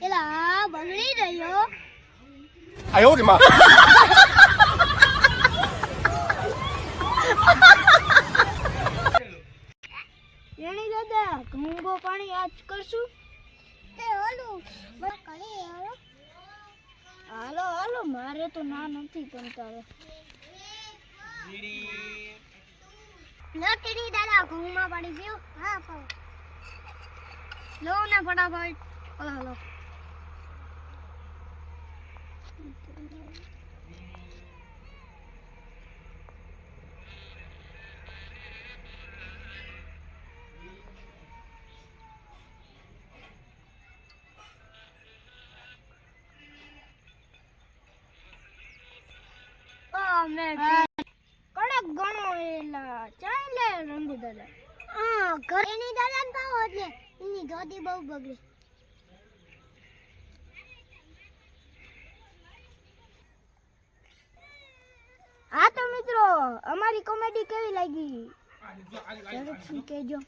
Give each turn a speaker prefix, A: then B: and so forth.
A: એલા
B: બગડી રહ્યો. આયો રે માં.
A: રેણી દાદા મૂંગો પાણી આજ કરશું? તે ઓલું હાલો હાલો મારે તો ના નથી પણ તારે લટડી દાદા ઘઉંમાં પાણી પીવું હા પાઉં લો ને ફટાફટ. હલો હાલો. અમે કડક ગણો એલા ચાલે રંગુ દાદા હા ઘર એની દાદા ને પાવો એટલે એની ધોતી બહુ બગડી. હા તો મિત્રો, અમારી કોમેડી કેવી લાગી? જરૂરથી કહેજો